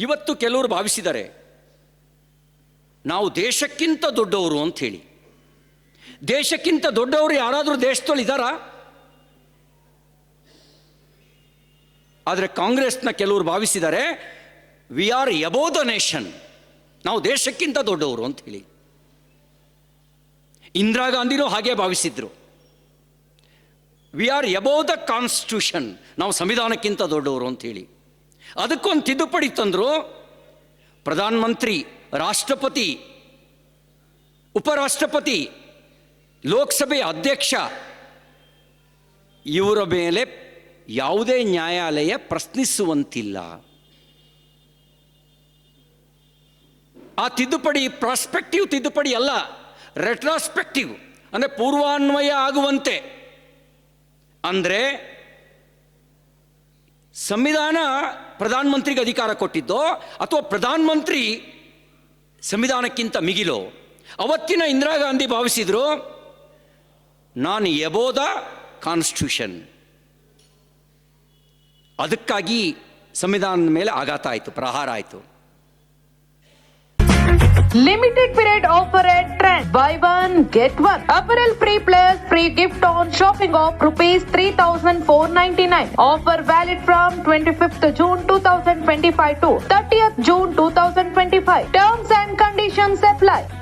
ಇವತ್ತು ಕೆಲವರು ಭಾವಿಸಿದ್ದಾರೆ ನಾವು ದೇಶಕ್ಕಿಂತ ದೊಡ್ಡವರು ಅಂತ ಹೇಳಿ ದೇಶಕ್ಕಿಂತ ದೊಡ್ಡವರು ಯಾರಾದರೂ ದೇಶದಲ್ಲಿ ಇದ್ದಾರಾ ಆದರೆ ಕಾಂಗ್ರೆಸ್ನ ಕೆಲವರು ಭಾವಿಸಿದ್ದಾರೆ we are above the nation ನಾವು ದೇಶಕ್ಕಿಂತ ದೊಡ್ಡವರು ಅಂತ ಹೇಳಿ ಇಂದಿರಾ ಗಾಂಧಿನೂ ಹಾಗೆ ಭಾವಿಸಿದ್ರು. We are above the constitution ನಾವು ಸಂವಿಧಾನಕ್ಕಿಂತ ದೊಡ್ಡವರು ಅಂತ ಹೇಳಿ ಅದಕ್ಕೊಂದು ತಿದ್ದುಪಡಿ ತಂದರು ಪ್ರಧಾನಮಂತ್ರಿ, ರಾಷ್ಟ್ರಪತಿ, ಉಪರಾಷ್ಟ್ರಪತಿ ಲೋಕಸಭೆಯ ಅಧ್ಯಕ್ಷ, ಇವರ ಮೇಲೆ ಯಾವುದೇ ನ್ಯಾಯಾಲಯ ಪ್ರಶ್ನಿಸುವಂತಿಲ್ಲ. ಆ ತಿದ್ದುಪಡಿ ಪ್ರಾಸ್ಪೆಕ್ಟಿವ್ ತಿದ್ದುಪಡಿ ಅಲ್ಲ, ರೆಟ್ರಾಸ್ಪೆಕ್ಟಿವ್, ಅಂದರೆ ಪೂರ್ವಾನ್ವಯ ಆಗುವಂತೆ. ಅಂದರೆ ಸಂವಿಧಾನ ಪ್ರಧಾನಮಂತ್ರಿಗೆ ಅಧಿಕಾರ ಕೊಟ್ಟಿದ್ದೋ ಅಥವಾ ಪ್ರಧಾನಮಂತ್ರಿ ಸಂವಿಧಾನಕ್ಕಿಂತ ಮಿಗಿಲೋ ಅವತ್ತಿನ ಇಂದಿರಾ ಗಾಂಧಿ ಭಾವಿಸಿದ್ರು, ನಾನು ಎಬೋದ ಕಾನ್ಸ್ಟಿಟ್ಯೂಷನ್ ಅದಕ್ಕಾಗಿ ಸಂವಿಧಾನದ ಮೇಲೆ ಆಘಾತ ಆಯಿತು, ಪ್ರಹಾರ ಆಯಿತು limited period Trend. Buy one, get one. Apparel free plus free gift on shopping of rupees 3499. Offer valid from 25th June 2025 to 30th June 2025. Terms and conditions apply.